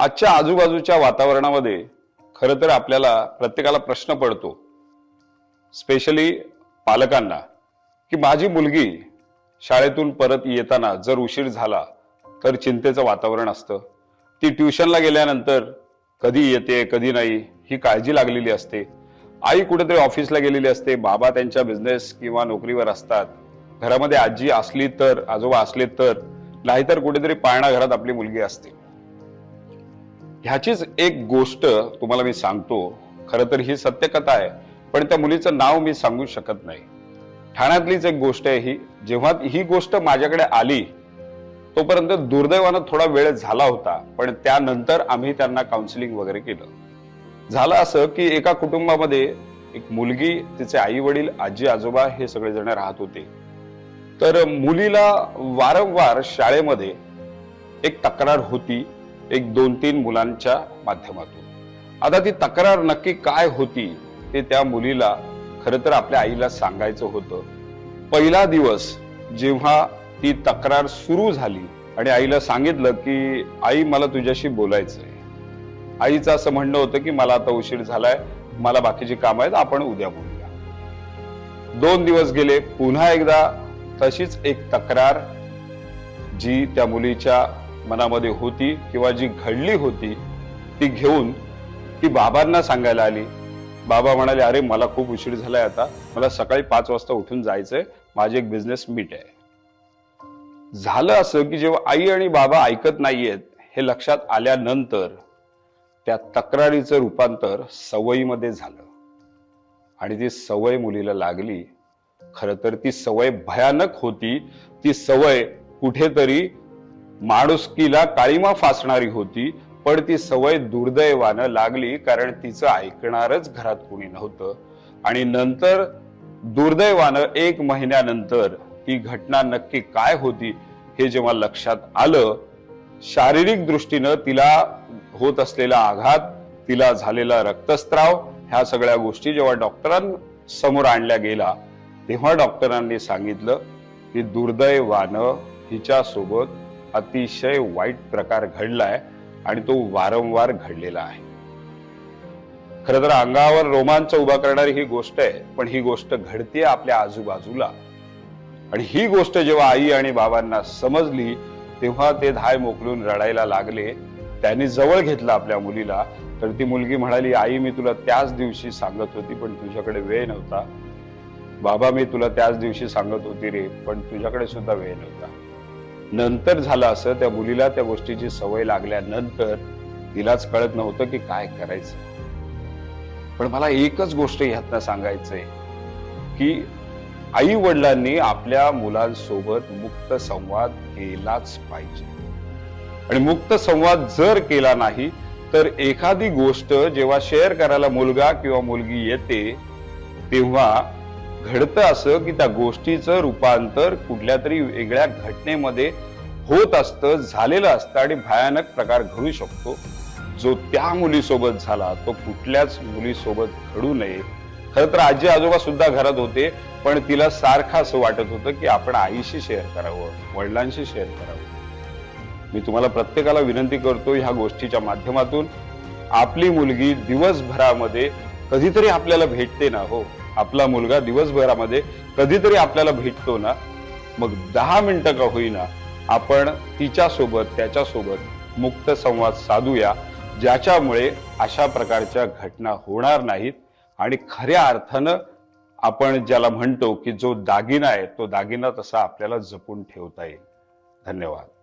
आजच्या आजूबाजूच्या वातावरणामध्ये खरं तर आपल्याला प्रत्येकाला प्रश्न पडतो. स्पेशली पालकांना. की माझी मुलगी शाळेतून परत येताना जर उशीर झाला तर चिंतेचं वातावरण असतं. ती ट्युशनला गेल्यानंतर कधी येते कधी नाही ही काळजी लागलेली असते. आई कुठेतरी ऑफिसला गेलेली असते बाबा त्यांच्या बिझनेस किंवा नोकरीवर असतात. घरामध्ये आजी असली तर आजोबा असले तर नाहीतर कुठेतरी पाळणा घरात आपली मुलगी असते. ह्याचीच एक गोष्ट तुम्हाला मी सांगतो. खरं तर ही सत्यकथा आहे पण त्या मुलीचं नाव मी सांगू शकत नाही. ठाण्यातलीच एक गोष्ट आहे ही जेव्हा ही गोष्ट माझ्याकडे आली तोपर्यंत दुर्दैवानं थोडा वेळ झाला होता पण त्यानंतर आम्ही त्यांना काउन्सिलिंग वगैरे केलं. झालं असं की एका कुटुंबामध्ये एक मुलगी तिचे आई वडील आजी आजोबा हे सगळेजण राहत होते. तर मुलीला वारंवार शाळेमध्ये एक तक्रार होती. एक दोन तीन मुलांच्या माध्यमातून. आता ती तक्रार नक्की काय होती ते त्या मुलीला खर तर आपल्या आईला सांगायचं होतं. पहिला दिवस जेव्हा ती तक्रार सुरू झाली आणि आईला सांगितलं की आई मला तुझ्याशी बोलायचंय. आईचं असं म्हणणं होतं की मला आता उशीर झालाय मला बाकीची कामं आहेत आपण उद्या बोलूया. दोन दिवस गेले पुन्हा एकदा तशीच एक तक्रार जी त्या मुलीच्या मनामध्ये होती किंवा जी घडली होती ती घेऊन ती बाबांना सांगायला आली. बाबा म्हणाले अरे मला खूप उशीर झालाय आता. मला सकाळी पाच वाजता उठून जायचंय. माझी एक बिझनेस मीट आहे. झालं असं की जेव्हा आई आणि बाबा ऐकत नाहीयेत हे लक्षात आल्यानंतर त्या तक्रारीचं रूपांतर सवयीमध्ये झालं. आणि ती सवय मुलीला लागली. खर तर ती सवय भयानक होती. ती सवय कुठेतरी माणुसकीला काळीमा फासणारी होती पण ती सवय दुर्दैवानं लागली कारण तिचं ऐकणारच घरात कोणी नव्हतं. आणि नंतर दुर्दैवानं एक महिन्यानंतर ती घटना नक्की काय होती हे जेव्हा लक्षात आलं शारीरिक दृष्टीनं तिला होत असलेला आघात तिला झालेला रक्तस्त्राव ह्या सगळ्या गोष्टी जेव्हा डॉक्टरांसमोर आणल्या गेला तेव्हा डॉक्टरांनी सांगितलं की दुर्दैवानं हिच्यासोबत अतिशय वाईट प्रकार घडलाय आणि तो वारंवार घडलेला आहे. खर तर अंगावर रोमांच उभा करणारी ही गोष्ट आहे पण ही गोष्ट घडते आपल्या आजूबाजूला. आणि ही गोष्ट जेव्हा आई आणि बाबांना समजली तेव्हा ते धाय मोकलून रडायला लागले. त्यांनी जवळ घेतलं आपल्या मुलीला तर ती मुलगी म्हणाली आई मी तुला त्याच दिवशी सांगत होती पण तुझ्याकडे वेळ नव्हता. बाबा मी तुला त्याच दिवशी सांगत होती रे पण तुझ्याकडे सुद्धा वेळ नव्हता. नंतर झालं असं त्या मुलीला त्या गोष्टीची सवय लागल्यानंतर तिलाच कळत नव्हतं की काय करायचं. पण मला एकच गोष्ट ह्यातनं सांगायचंय की आई वडिलांनी आपल्या मुलांसोबत मुक्त संवाद केलाच पाहिजे. आणि मुक्त संवाद जर केला नाही तर एखादी गोष्ट जेव्हा शेअर करायला मुलगा किंवा मुलगी येते तेव्हा घडतं असं की त्या गोष्टीचं रूपांतर कुठल्या तरी वेगळ्या घटनेमध्ये होत असतं झालेलं असतं आणि भयानक प्रकार घडू शकतो. जो त्या मुलीसोबत झाला तो कुठल्याच मुलीसोबत घडू नये. खर तर आजी आजोबा सुद्धा घरात होते पण तिला सारखं असं वाटत होतं की आपण आईशी शेअर करावं वडिलांशी शेअर करावं. मी तुम्हाला प्रत्येकाला विनंती करतो ह्या गोष्टीच्या माध्यमातून. आपली मुलगी दिवसभरामध्ये कधीतरी आपल्याला भेटते ना हो. आपला मुलगा दिवसभरामध्ये कधीतरी आपल्याला भेटतो ना मग दहा मिनिटं का होईना आपण तिच्यासोबत त्याच्यासोबत मुक्त संवाद साधूया ज्याच्यामुळे अशा प्रकारच्या घटना होणार नाहीत. आणि खऱ्या अर्थानं आपण ज्याला म्हणतो की जो दागिना आहे तो दागिना तसा आपल्याला जपून ठेवता येईल. धन्यवाद.